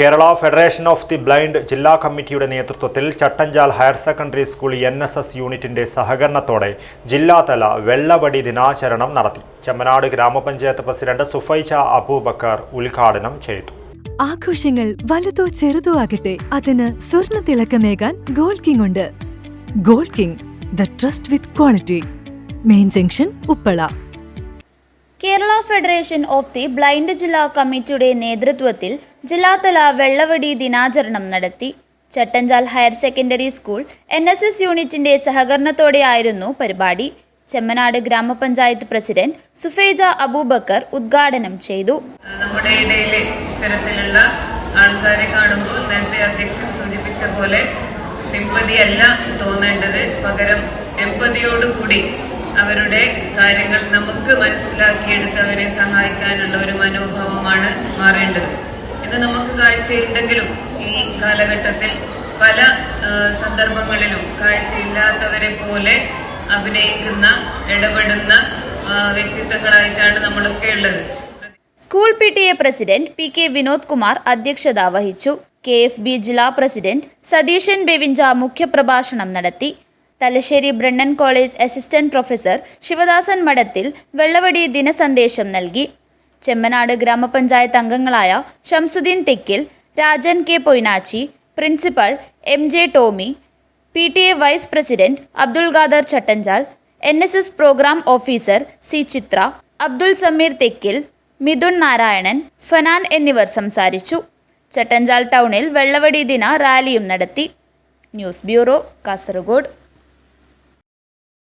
Kerala federation of the blind ജില്ലാ കമ്മിറ്റിയുടെ നേതൃത്വത്തിൽ Chattanchal higher secondary school N S S യൂണിറ്റിന്റെ സഹകരണത്തോടെ ജില്ലാതല വെള്ളവടി ദിനാചരണം നടത്തി. ചെമ്മനാട് ഗ്രാമപഞ്ചായത്ത് പ്രസിഡന്റ് സുഫൈജ അബൂബക്കർ ഉദ്ഘാടനം ചെയ്തു. ആഘോഷങ്ങൾ വലുതോ ചെറുതോ ആകട്ടെ അതിന് സ്വർണ തിളക്കമേകാൻ ഗോൾഡ് കിങ് ഉണ്ട്. Gold king the trust with quality. Main junction Uppala. Kerala federation of the blind ജില്ലാ കമ്മിറ്റിയുടെ നേതൃത്വത്തിൽ ജില്ലാതല വെള്ളവടി ദിനാചരണം നടത്തി. Chattanchal higher secondary school N S S യൂണിറ്റിന്റെ സഹകരണത്തോടെയായിരുന്നു പരിപാടി. ചെമ്മനാട് ഗ്രാമപഞ്ചായത്ത് പ്രസിഡന്റ് സുഫേജ അബൂബക്കർ ഉദ്ഘാടനം ചെയ്തു. നമ്മുടെ ഇടയിലെ ഇത്തരത്തിലുള്ള ആൾക്കാരെ കാണുമ്പോൾ നേരത്തെ അധ്യക്ഷൻ സൂചിപ്പിച്ച പോലെ സിമ്പതി അല്ല തോന്നേണ്ടത്. പകരം എമ്പതിയോടുകൂടി അവരുടെ കാര്യങ്ങൾ നമുക്ക് മനസ്സിലാക്കിയെടുത്ത് അവരെ സഹായിക്കാനുള്ള ഒരു മനോഭാവമാണ് മാറേണ്ടത്. ഇന്ന് നമുക്ക് കാഴ്ചയുണ്ടെങ്കിലും ഈ കാലഘട്ടത്തിൽ പല സന്ദർഭങ്ങളിലും കാഴ്ചയില്ലാത്തവരെ പോലെ അഭിനയിക്കുന്ന ഇടപെടുന്ന വ്യക്തിത്വങ്ങളായിട്ടാണ് നമ്മളൊക്കെ ഉള്ളത്. School P T A president P K Vinod Kumar അധ്യക്ഷത വഹിച്ചു. കെ എഫ് ബി ജില്ലാ പ്രസിഡന്റ് സതീശൻ ബെവിഞ്ച മുഖ്യപ്രഭാഷണം നടത്തി. Thalassery Brennan college assistant professor Sivadasan Madathil വെള്ളവടി ദിനസന്ദേശം നൽകി. ചെമ്മനാട് ഗ്രാമപഞ്ചായത്ത് അംഗങ്ങളായ Shamsuddin Thekkil Rajan K Poinachi principal M J Tomy P T A vice president Abdul Khader Chattanchal N S S programme officer C Chithra Abdul Sameer Thekkil Mithun Narayanan Fanan എന്നിവർ സംസാരിച്ചു. ചട്ടഞ്ചാൽ ടൗണിൽ വെള്ളവടി ദിന റാലിയും നടത്തി. News bureau Kasaragod.